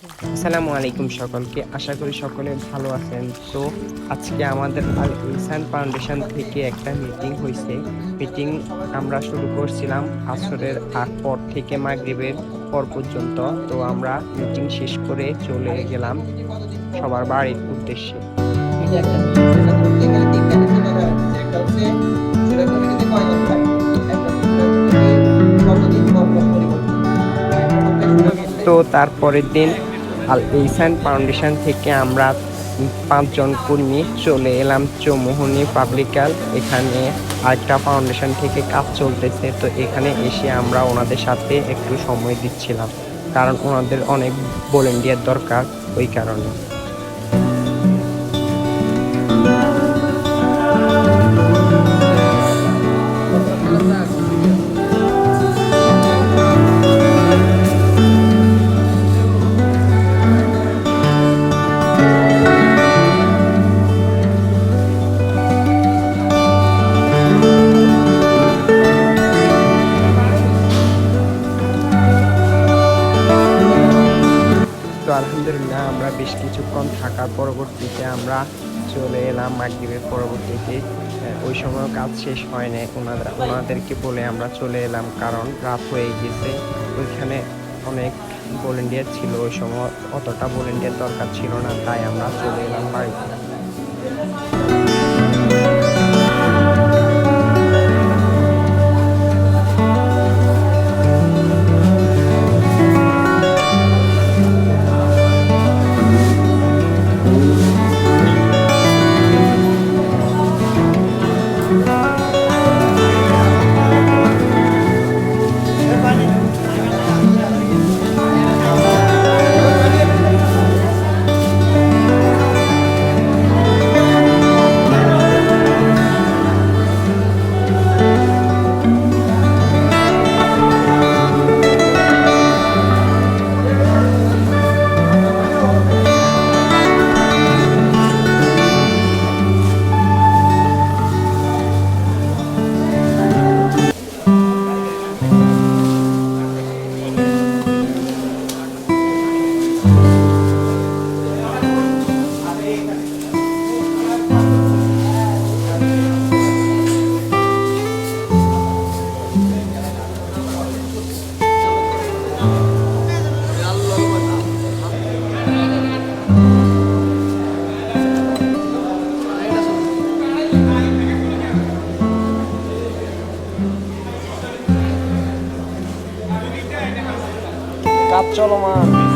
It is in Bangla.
আসসালামু আলাইকুম সকলকে। আশা করি সকলে ভালো আছেন। তো আজকে আমাদের আল ইনসান ফাউন্ডেশন থেকে একটা মিটিং হয়েছে মিটিং আমরা শুরু করছিলাম আসরের আগ পর থেকে মাগরিবের পর পর্যন্ত। তো আমরা মিটিং শেষ করে চলে গেলাম সবার বাড়ির উদ্দেশ্যে। তো তারপরের দিন আল এইসান ফাউন্ডেশন থেকে আমরা পাঁচজন কর্মী চলে এলাম চৌমোহনী পাবলিকাল। এখানে আরেকটা ফাউন্ডেশন থেকে কাজ চলতেছে। তো এখানে এসে আমরা ওনাদের সাথে একটু সময় দিচ্ছিলাম। কারণ ওনাদের অনেক ভলেন্টিয়ার দরকার ওই কারণে। আলহামদুলিল্লাহ, আমরা বেশ কিছুক্ষণ থাকার পরবর্তীতে আমরা চলে এলাম মাগরীবের পরবর্তীতে। ওই সময় কাজ শেষ হয়নি। ওনাদের, ওনাদেরকে বলে আমরা চলে এলাম কারণ রাত হয়ে গেছে। ওইখানে অনেক ভলেন্টিয়ার ছিল ওই সময়। অতটা ভলেন্টিয়ার দরকার ছিল না, তাই আমরা চলে এলাম বাড়িতে। কাজ চলমান